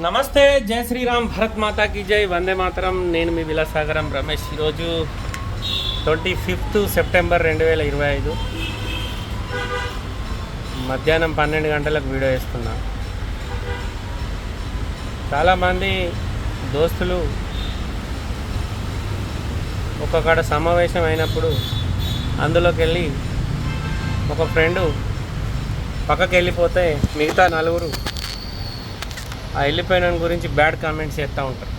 నమస్తే జై శ్రీరామ్ భరత్ మాతాకి జై వందే మాతరం. నేను మీ విలాసాగరం రమేష్. ఈరోజు ట్వంటీ ఫిఫ్త్ సెప్టెంబర్ రెండు వేల ఇరవై ఐదు. మధ్యాహ్నం పన్నెండు గంటలకు వీడియో వేస్తున్నా చాలామంది దోస్తులు ఒక్కొక్కడ సమావేశం అయినప్పుడు అందులోకి వెళ్ళి ఒక ఫ్రెండు పక్కకి వెళ్ళిపోతే మిగతా నలుగురు ఆ వెళ్ళిపోయిన గురించి బ్యాడ్ కామెంట్స్ చేస్తూ ఉంటారు.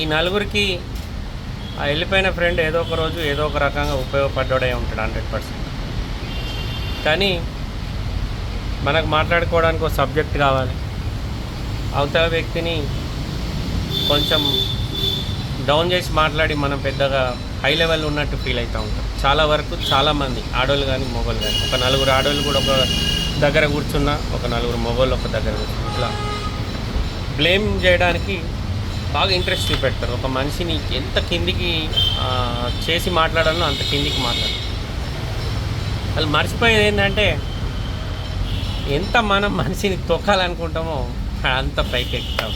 ఈ నలుగురికి ఆ వెళ్ళిపోయిన ఫ్రెండ్ ఏదో ఒక రోజు ఏదో ఒక రకంగా ఉపయోగపడ్డాడే ఉంటాడు హండ్రెడ్ పర్సెంట్. కానీ మనకు మాట్లాడుకోవడానికి ఒక సబ్జెక్ట్ కావాలి. అవతల వ్యక్తిని కొంచెం డౌన్ చేసి మాట్లాడి మనం పెద్దగా హై లెవెల్ ఉన్నట్టు ఫీల్ అవుతూ ఉంటాం. చాలా వరకు చాలామంది ఆడోళ్ళు కానీ మొగోళ్ళు కానీ. ఒక నలుగురు ఆడోళ్ళు కూడా ఒక దగ్గర కూర్చున్నా ఒక నలుగురు మొగోళ్ళు ఒక దగ్గర కూర్చున్నా. ఇట్లా బ్లేమ్ చేయడానికి బాగా ఇంట్రెస్ట్ చూపెడతారు. ఒక మనిషిని ఎంత కిందికి చేసి మాట్లాడాలో అంత కిందికి మాట్లాడాలి వాళ్ళు మర్చిపోయేది ఏంటంటే ఎంత మనం మనిషిని తొక్కాలనుకుంటామో అంత పైకి ఎక్కుతాం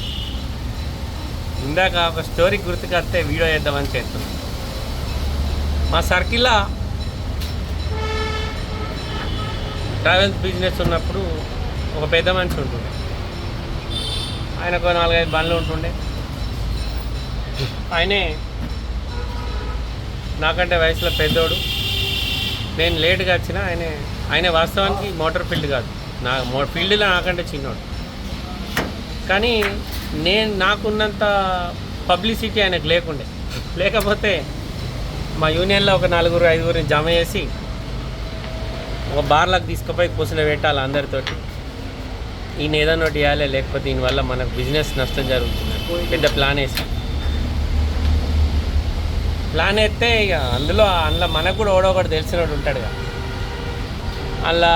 ఇందాక ఒక స్టోరీ గుర్తుకొస్తే వీడియో చేద్దామని చేస్తున్నాం. మా సర్కిల్లో ట్రావెల్స్ బిజినెస్ ఉన్నప్పుడు ఒక పెద్ద మనిషి ఉంటుండే. ఆయనకు ఒక నాలుగైదు బండ్లు ఉంటుండే. ఆయనే నాకంటే వయసులో పెద్దోడు. నేను లేట్గా వచ్చిన ఆయన ఆయన వాస్తవానికి మోటార్ ఫీల్డ్ కాదు. నా మో ఫీల్డ్లో నాకంటే చిన్నోడు. కానీ నేను నాకున్నంత పబ్లిసిటీ ఆయనకు లేకుండే. లేకపోతే మా యూనియన్లో ఒక నలుగురు ఐదుగురిని జమ చేసి ఒక బార్లకు తీసుకుపోయి కూర్చుని పెట్టాలి అందరితోటి. ఈయన ఏదైనా ఒకటి ఇవ్వాలి లేకపోతే దీనివల్ల మనకు బిజినెస్ నష్టం జరుగుతుంది. పెద్ద ప్లాన్ వేసి. ప్లాన్ వేస్తే ఇక అందులో అందులో మనకు కూడా ఓడో ఒకటి తెలిసినోడు ఉంటాడు కదా అలా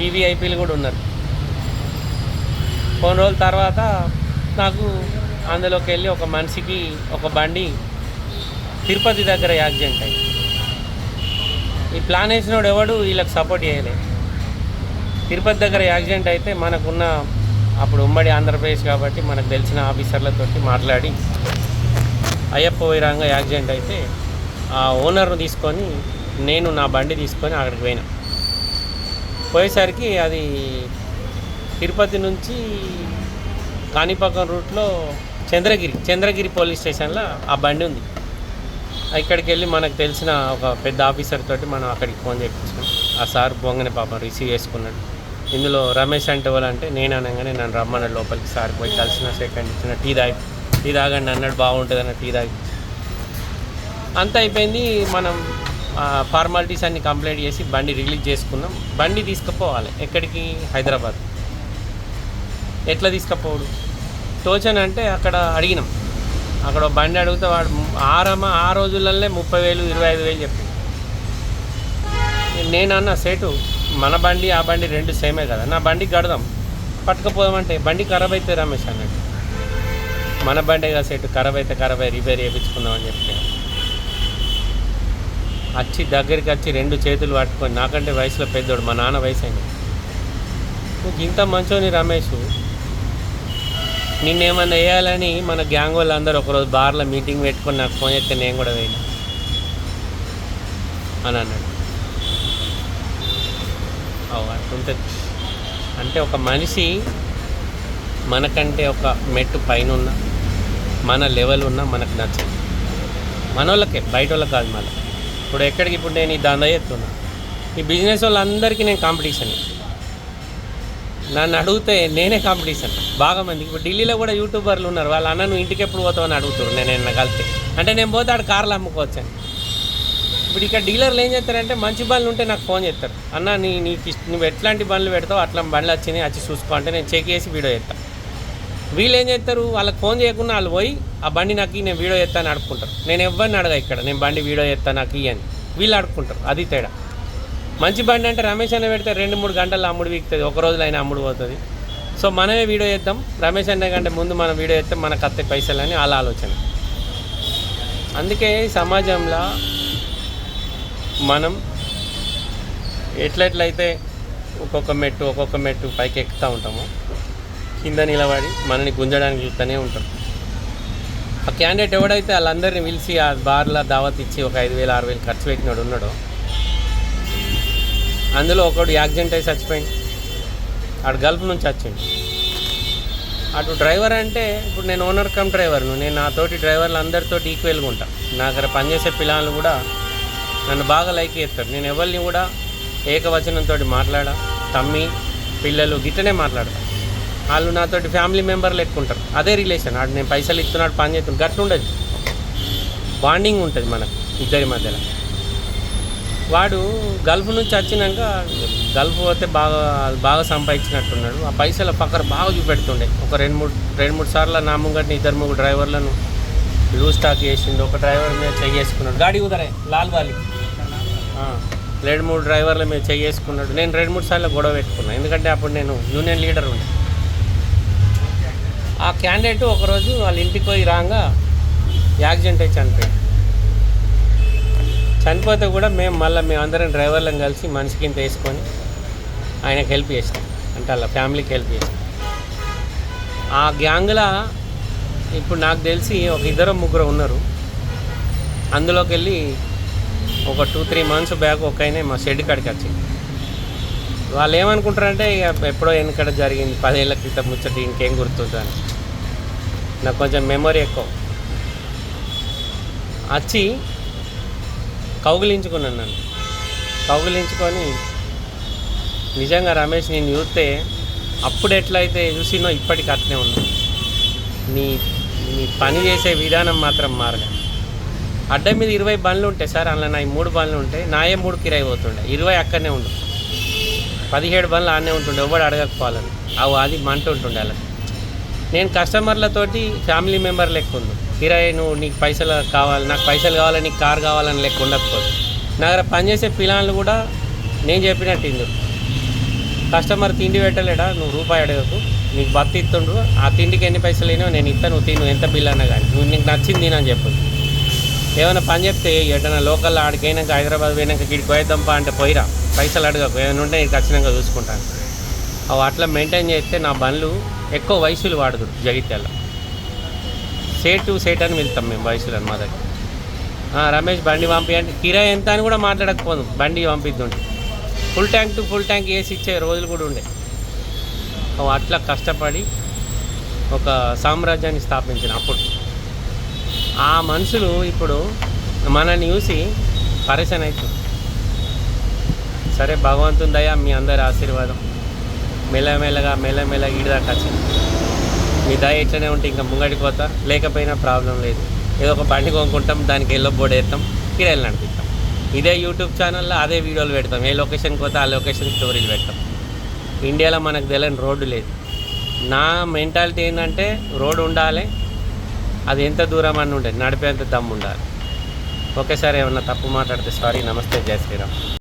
వివిఐపీలు కూడా ఉన్నారు. కొన్ని రోజుల తర్వాత నాకు అందులోకి వెళ్ళి ఒక మనిషికి ఒక బండి తిరుపతి దగ్గర యాక్సిడెంట్ అయ్యి ఈ ప్లాన్ వేసినోడు ఎవడు వీళ్ళకి సపోర్ట్ చేయలేదు. తిరుపతి దగ్గర యాక్సిడెంట్ అయితే మనకున్న అప్పుడు ఉమ్మడి ఆంధ్రప్రదేశ్ కాబట్టి మనకు తెలిసిన ఆఫీసర్లతోటి మాట్లాడి అయ్యప్ప వైరాంగ యాక్సిడెంట్ అయితే ఆ ఓనర్ను తీసుకొని నేను నా బండి తీసుకొని అక్కడికి పోయినా. పోయేసరికి అది తిరుపతి నుంచి కాణిపాకం రూట్లో చంద్రగిరి చంద్రగిరి పోలీస్ స్టేషన్లో ఆ బండి ఉంది. ఇక్కడికి వెళ్ళి మనకు తెలిసిన ఒక పెద్ద ఆఫీసర్ తోటి మనం అక్కడికి ఫోన్ చేయించాం ఆ సార్ బొంగనే పాపం రిసీవ్ చేసుకున్నాడు. ఇందులో రమేష్ అంటే వాళ్ళు అంటే నేను అనగానే నన్ను రమ్మన్నాడు లోపలికి సార్ పోయి కలిసిన సెకండ్ ఇచ్చిన టీ తాగి టీ తాగండి అన్నాడు బాగుంటుంది అన్న టీ తాగి. అంత అయిపోయింది మనం ఫార్మాలిటీస్ అన్ని కంప్లీట్ చేసి బండి రిలీజ్ చేసుకున్నాం. బండి తీసుకుపోవాలి ఎక్కడికి? హైదరాబాద్. ఎట్లా తీసుకుపోడు టోచన్ అంటే అక్కడ అడిగినాం. అక్కడ బండి అడిగితే వాడు ఆరమ్మ ఆ రోజులల్లే ముప్పై వేలు ఇరవై ఐదు వేలు చెప్పింది నేనన్న సేటు మన బండి ఆ బండి రెండు సేమే కదా. నా బండి గడదాం. పట్టుకపోదామంటే బండి ఖరాబ్ అయితే రమేష్ అన్నట్టు మన బండే కదా సెట్ ఖరాబ్ అయితే ఖరాబ్ అయ్యి రిపేర్ చేయించుకుందాం అని వచ్చి దగ్గరికి వచ్చి రెండు చేతులు పట్టుకొని నాకంటే వయసులో పెద్దోడు మా నాన్న వయసు అయింది నువ్వు ఇంత మంచోని రమేష్. నిన్నేమన్నా వేయాలని మన గ్యాంగ్ వాళ్ళందరూ ఒకరోజు బార్లో మీటింగ్ పెట్టుకొని నాకు ఫోన్ చేస్తే నేను కూడా వేయను. అని అన్నాడు. అట్లుంటుంది అంటే ఒక మనిషి మనకంటే ఒక మెట్టు పైన ఉన్న మన లెవెల్ ఉన్న మనకు నచ్చదు. మన వాళ్ళకే బయట వాళ్ళకి కాదు మళ్ళీ. ఇప్పుడు ఎక్కడికి ఇప్పుడు నేను ఈ దందా చేస్తున్నా ఈ బిజినెస్ వాళ్ళందరికీ నేను కాంపిటీషన్ నన్ను అడిగితే నేనే కాంపిటీషన్ బాగా మంది. ఇప్పుడు ఢిల్లీలో కూడా యూట్యూబర్లు ఉన్నారు. వాళ్ళ అన్న నువ్వు ఇంటికి ఎప్పుడు పోతావు? అని అడుగుతారు నేను నిన్న కలిస్తే అంటే నేను పోతే ఆడ కార్లు అమ్ముకోవచ్చాను ఇప్పుడు ఇక్కడ డీలర్లు ఏం చేస్తారంటే మంచి బండ్లు ఉంటే నాకు ఫోన్ చేస్తారు. అన్న నీ నీకు ఇష్ట నువ్వు ఎట్లాంటి బండ్లు పెడతావు అట్లా బండ్లు వచ్చినాయి వచ్చి చూసుకో అంటే నేను చెక్ చేసి వీడియో చేస్తాను వీళ్ళు ఏం చేస్తారు వాళ్ళకి ఫోన్ చేయకుండా వాళ్ళు పోయి ఆ బండి నాకు నేను వీడియో చేస్తాను అడుక్కుంటారు. నేను ఎవరిని అడగా ఇక్కడ నేను బండి వీడియో చేస్తాను నాకు ఇయ్యని వీళ్ళు అడుక్కుంటారు అది తేడా. మంచి బండి అంటే రమేష్ అన్న పెడితే రెండు మూడు గంటల్లో అమ్ముడు వీక్తుంది ఒక రోజులో అయినా అమ్ముడు పోతుంది. సో మనమే వీడియో చేద్దాం. రమేష్ అన్న కంటే ముందు మనం వీడియో చేస్తే మనకు అత్తే పైసలు అని వాళ్ళ ఆలోచన. అందుకే సమాజంలో మనం ఎట్లెట్లయితే ఒక్కొక్క మెట్టు ఒక్కొక్క మెట్టు పైకి ఎక్కుతూ ఉంటామో కింద నిలబడి మనని గుంజడానికి చూస్తూనే ఉంటాం. ఆ క్యాండిడేట్ ఎవడైతే వాళ్ళందరినీ పిలిచి ఆ బార్లో దావత్ ఇచ్చి ఒక ఐదు వేలు ఆరు వేలు ఖర్చు పెట్టినాడు ఉన్నాడో అందులో ఒకడు యాక్సిడెంట్ అయి చచ్చిపోయింది అటు గల్ఫ్ నుంచి వచ్చిండు. అటు డ్రైవర్ అంటే ఇప్పుడు నేను ఓనర్ కమ్ డ్రైవర్ను నేను నాతోటి డ్రైవర్లు అందరితోటి ఈక్వల్గా ఉంటాను నా దగ్గర పనిచేసే పిల్లలు కూడా నన్ను బాగా లైక్ చేస్తారు. నేను ఎవరిని కూడా ఏకవచనంతో మాట్లాడా తమ్మి పిల్లలు గిట్టనే మాట్లాడతాను వాళ్ళు నాతోటి ఫ్యామిలీ మెంబర్లు ఎక్కుంటారు అదే రిలేషన్. ఆడు నేను పైసలు ఇస్తున్నాడు పని చేస్తున్నాడు గట్టు ఉండదు. బాండింగ్ ఉంటుంది మనకు ఇద్దరి మధ్యలో. వాడు గల్ఫ్ నుంచి వచ్చినాక గల్ఫ్ పోతే బాగా బాగా సంపాదించినట్టున్నాడు. ఆ పైసల పక్కన బాగా చూపెడుతుండే. ఒక రెండు మూడు రెండు మూడు సార్లు నా ముంగటిని ఇద్దరు ముగ్గురు డ్రైవర్లను లూజ్ స్టాక్ చేసిండు ఒక డ్రైవర్ మీద చెయ్యేసుకున్నాడు గాడి ఉదరే లాల్ వాలి రెండు మూడు డ్రైవర్ల మీద చెయ్యేసుకున్నాడు నేను రెండు మూడు సార్లు గొడవ పెట్టుకున్నాను ఎందుకంటే అప్పుడు నేను యూనియన్ లీడర్ ఉండే. ఆ క్యాండిడేట్ ఒకరోజు వాళ్ళ ఇంటికి పోయి రాగా యాక్సిడెంట్ అయి చనిపోయాడు. చనిపోతే కూడా మేము మళ్ళీ మేమందరం డ్రైవర్లను కలిసి మనిషికి ఇంత వేసుకొని ఆయనకు హెల్ప్ చేసినాం. అంటే వాళ్ళ ఫ్యామిలీకి హెల్ప్ చేసినాం. ఆ గ్యాంగ్లో ఇప్పుడు నాకు తెలిసి ఒక ఇద్దరు ముగ్గురు ఉన్నారు. అందులోకి వెళ్ళి ఒక టూ త్రీ మంత్స్ బ్యాక్ ఒక ఆయన మా షెడ్ కాడికి వచ్చి వాళ్ళు ఏమనుకుంటారంటే ఇక ఎప్పుడో వెనకడ జరిగింది పదేళ్ళ క్రితం ముచ్చట ఇంకేం గుర్తుందని. నాకు కొంచెం మెమొరీ ఎక్కువ. వచ్చి కౌగిలించుకున్నాను నన్ను. కౌగిలించుకొని నిజంగా రమేష్ నేను చూస్తే అప్పుడు ఎట్లయితే చూసినో ఇప్పటికి అట్లే ఉన్నాను. నీ మీ పని చేసే విధానం మాత్రం మారగా అడ్డం మీద ఇరవై బండ్లు ఉంటాయి సార్ అందులో నా ఈ మూడు బండ్లు ఉంటాయి నాయే మూడు కిరాయి పోతుండే? ఇరవై అక్కడనే ఉండు. పదిహేడు బండ్లు ఆడనే ఉంటుండే ఎవడు అడగకపోవాలని. అవి అది మంట ఉంటుండే అలా. నేను కస్టమర్లతోటి ఫ్యామిలీ మెంబర్ లెక్క ఉంది కిరాయి నువ్వు నీకు పైసలు కావాలి నాకు పైసలు కావాలి నీకు కార్ కావాలని లెక్క ఉండకపోతే నా దగ్గర పనిచేసే పిల్లలు కూడా నేను చెప్పినట్టు ఇందుకు కస్టమర్ తిండి పెట్టలేడా? నువ్వు రూపాయి అడగకు. నీకు భక్తి ఇస్తుండ్రు ఆ తిండికి ఎన్ని పైసలు అయినా నేను ఇస్తాను నువ్వు తిను ఎంత బిల్ అన్నా కానీ. నువ్వు నీకు నచ్చింది తినని చెప్పు. ఏమైనా పని చెప్తే ఎటైనా లోకల్ ఆడికైనాక హైదరాబాద్ పోయినాక గిడికి పోయేద్దాంపా అంటే పోయిరా. పైసలు అడగకు ఏమైనా ఉంటే నీకు ఖచ్చితంగా చూసుకుంటాను. అవి అట్లా మెయింటైన్ చేస్తే నా బండ్లు ఎక్కువ వయసులు వాడదు జగిత్యాల. సేటు సేట్ అని వెళ్తాం మేము వయసులు మా దగ్గర. రమేష్ బండి పంపి అంటే కిరాయి ఎంత అని కూడా మాట్లాడకపోదు బండి పంపిద్దుండే. Full tank to full tank వేసి ఇచ్చే రోజులు కూడా ఉండే. అట్లా కష్టపడి ఒక సామ్రాజ్యాన్ని స్థాపించిన అప్పుడు. ఆ మనుషులు ఇప్పుడు మనల్ని చూసి పరేషన్ అవుతుంది సరే భగవంతుని దయ మీ అందరి ఆశీర్వాదం. మెల్లమెల్లగా మెల్లమెల్లగా ఈడదాకా వచ్చింది. మీ దయ ఇట్లనే ఉంటే ఇంకా ముంగడికి పోతా లేకపోయినా ప్రాబ్లం లేదు. ఏదో ఒక బండి కొనుక్కుంటాం దానికి ఎల్లో బోర్డు వేస్తాం కిరాయిలు నడిపిస్తాం. ఇదే యూట్యూబ్ ఛానల్లో అదే వీడియోలు పెడతాం. ఏ లొకేషన్కి పోతే ఆ లొకేషన్ స్టోరీలు పెడతాం. ఇండియాలో మనకు తెలియని రోడ్డు లేదు. నా మెంటాలిటీ ఏంటంటే రోడ్డు ఉండాలి అది ఎంత దూరం అని ఉండేది నడిపేంత దమ్ము ఉండాలి. ఒకేసారి ఏమన్నా తప్పు మాట్లాడితే సారీ నమస్తే జయ శ్రీరామ్.